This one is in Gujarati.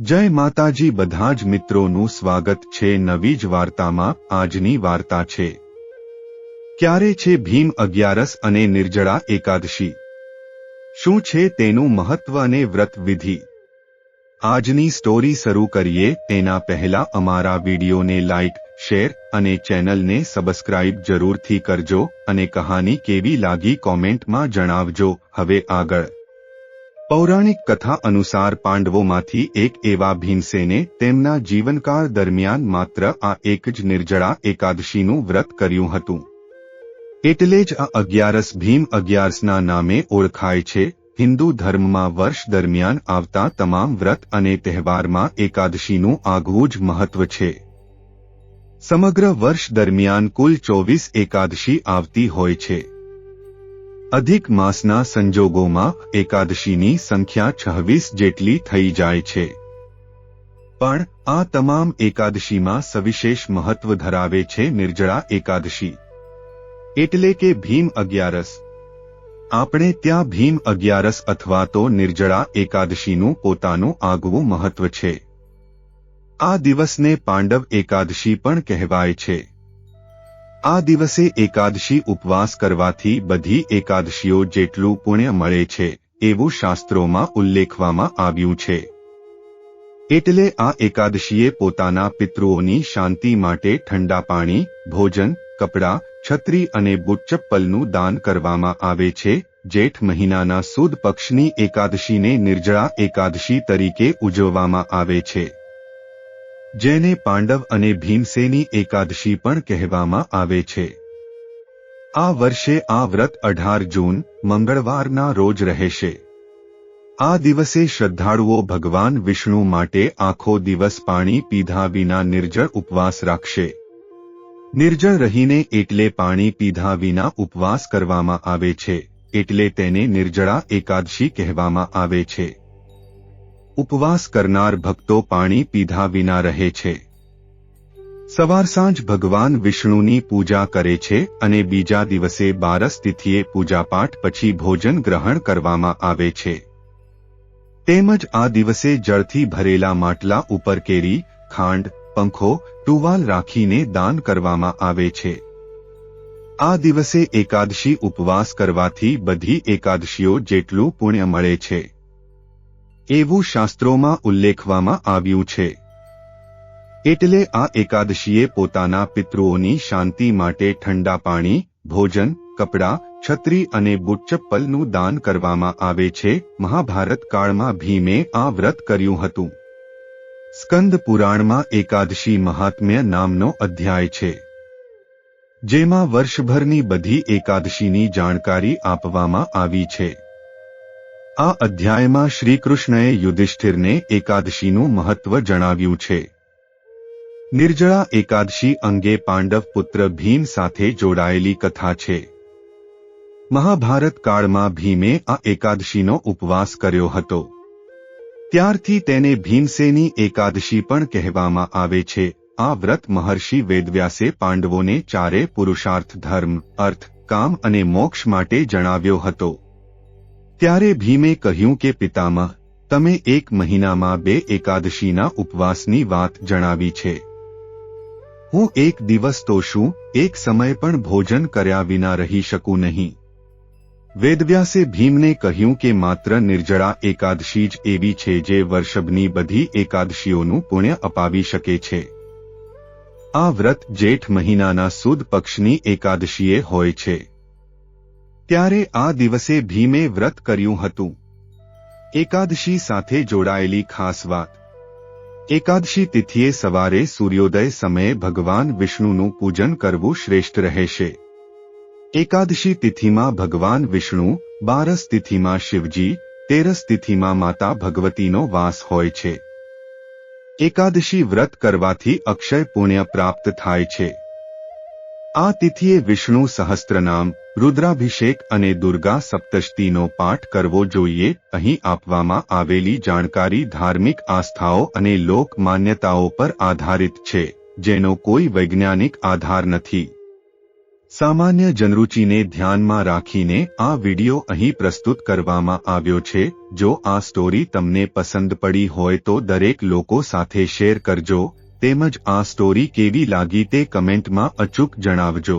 જય માતાજી, બધા જ મિત્રોનું સ્વાગત છે નવી જ વાર્તામાં, આજની વાર્તા છે. ક્યારે છે ભીમ અગિયારસ અને નિર્જળા એકાદશી? શું છે તેનું મહત્વ અને વ્રત વિધિ? આજની સ્ટોરી શરૂ કરીએ, તેના પહેલા અમારા વિડીયોને લાઇક શેર અને ચેનલને સબસ્ક્રાઇબ જરૂરથી કરજો અને કહાની કેવી લાગી કોમેન્ટમાં જણાવજો. હવે આગળ. પૌરાણિક કથા અનુસાર પાંડવોમાંથી એક એવા ભીમસેને તેમના જીવનકાળ દરમિયાન માત્ર આ એક જ નિર્જળા એકાદશીનું વ્રત કર્યું હતું. એટલે જ આ અગિયારસ ભીમ અગિયારસના નામે ઓળખાય છે, હિન્દુ ધર્મમાં વર્ષ દરમિયાન આવતા તમામ વ્રત અને તહેવારમાં એકાદશીનું આગવું જ મહત્વ છે. સમગ્ર વર્ષ દરમિયાન કુલ ચોવીસ એકાદશી આવતી હોય છે. અધિક માસના સંજોગોમાં એકાદશીની સંખ્યા છવ્વીસ જેટલી થઈ જાય છે. પણ આ તમામ એકાદશીમાં સવિશેષ મહત્વ ધરાવે છે નિર્જળા એકાદશી. એટલે કે ભીમ અગિયારસ. આપણે ત્યાં ભીમ અગિયારસ અથવા તો નિર્જળા એકાદશીનું પોતાનું આગવું મહત્વ છે. આ દિવસને પાંડવ એકાદશી પણ કહેવાય છે. આ દિવસે એકાદશી ઉપવાસ કરવાથી બધી એકાદશીઓ જેટલું પુણ્ય મળે છે, એવું શાસ્ત્રોમાં ઉલ્લેખવામાં આવ્યું છે. એટલે આ એકાદશીએ પોતાના પિતૃઓની શાંતિ માટે ઠંડા પાણી, ભોજન, કપડાં, છત્રી અને બુચ્ચપ્પલનું દાન કરવામાં આવે છે, જેઠ મહિનાના સુદ પક્ષની એકાદશીને નિર્જળા એકાદશી તરીકે ઉજવવામાં આવે છે. જેને પાંડવ અને ભીમસેની એકાદશી પણ કહેવામાં આવે છે. આ વર્ષે આ વ્રત અઢાર જૂન, મંગળવારના રોજ રહેશે. આ દિવસે શ્રદ્ધાળુઓ ભગવાન વિષ્ણુ માટે આખો દિવસ પાણી પીધા વિના નિર્જળ ઉપવાસ રાખશે. નિર્જળ રહીને એટલે પાણી પીધા વિના ઉપવાસ કરવામાં આવે છે, એટલે તેને નિર્જળા એકાદશી કહેવામાં આવે છે. ઉપવાસ કરનાર ભક્તો પાણી પીધા વિના રહે છે. સવાર સાંજ ભગવાન વિષ્ણુની પૂજા કરે છે અને બીજા દિવસે બારસ તિથિએ પૂજાપાઠ પછી ભોજન ગ્રહણ કરવામાં આવે છે. તેમજ આ દિવસે જળથી ભરેલા માટલા ઉપર કેરી, ખાંડ, પંખો, ટુવાલ રાખીને દાન કરવામાં આવે છે. આ દિવસે એકાદશી ઉપવાસ કરવાથી બધી એકાદશીઓ જેટલું પુણ્ય મળે છે. એવું શાસ્ત્રોમાં ઉલ્લેખવામાં આવ્યું છે. એટલે આ એકાદશીએ પોતાના પિતૃઓની શાંતિ માટે ઠંડા પાણી, ભોજન, કપડાં, છત્રી અને બુટચપ્પલનું દાન કરવામાં આવે છે. મહાભારત કાળમાં ભીમે આ વ્રત કર્યું હતું. સ્કંદ પુરાણમાં એકાદશી મહાત્મ્ય નામનો અધ્યાય છે. જેમાં વર્ષભરની બધી એકાદશીની જાણકારી આપવામાં આવી છે. આ અધ્યાયમાં શ્રીકૃષ્ણએ યુધિષ્ઠિરને એકાદશીનું મહત્વ જણાવ્યું છે. નિર્જળા એકાદશી અંગે પાંડવ પુત્ર ભીમ સાથે જોડાયેલી કથા છે. મહાભારત કાળમાં ભીમે આ એકાદશીનો ઉપવાસ કર્યો હતો. ત્યારથી તેને ભીમસેની એકાદશી પણ કહેવામાં આવે છે. આ વ્રત મહર્ષિ વેદવ્યાસે પાંડવોને ચારે પુરુષાર્થ ધર્મ, અર્થ, કામ અને મોક્ષ માટે જણાવ્યો હતો. ત્યારે ભીમે કહ્યું કે, પિતામહ, તમે એક મહિનામાં બે એકાદશીના ઉપવાસની વાત જણાવી છે. હું એક દિવસ તો શું, એક સમય પણ ભોજન કર્યા વિના રહી શકું નહીં. વેદવ્યાસે ભીમને કહ્યું કે, માત્ર નિર્જળા એકાદશી જ એવી છે જે વર્ષભની બધી એકાદશીઓનું પુણ્ય અપાવી શકે છે. આ વ્રત જેઠ મહિનાના સુદ પક્ષની એકાદશીએ હોય છે. ત્યારે આ દિવસે ભીમે વ્રત કર્યું હતું. એકાદશી સાથે જોડાયેલી ખાસ વાત. એકાદશી તિથિએ સવારે સૂર્યોદય સમયે ભગવાન વિષ્ણુનું પૂજન કરવું શ્રેષ્ઠ રહેશે. એકાદશી તિથિમાં ભગવાન વિષ્ણુ, બારસ તિથિમાં શિવજી, તેરસ તિથિમાં માતા ભગવતીનો વાસ હોય છે. એકાદશી વ્રત કરવાથી અક્ષય પુણ્ય પ્રાપ્ત થાય છે. આ તિથિએ વિષ્ણુ સહસ્ત્રનામ રુદ્રાભિષેક અને દુર્ગા સપ્તશતીનો પાઠ કરવો જોઈએ. અહીં આપવામાં આવેલી જાણકારી ધાર્મિક આસ્થાઓ અને લોક માન્યતાઓ પર આધારિત છે, જેનો કોઈ વૈજ્ઞાનિક આધાર નથી. સામાન્ય જનરુચિને ધ્યાનમાં રાખીને આ વિડિયો અહીં પ્રસ્તુત કરવામાં આવ્યો છે. જો આ સ્ટોરી તમને પસંદ પડી હોય તો દરેક લોકો સાથે શેર કરજો. તેમજ આ સ્ટોરી કેવી લાગી તે કમેન્ટમાં અચૂક જણાવજો.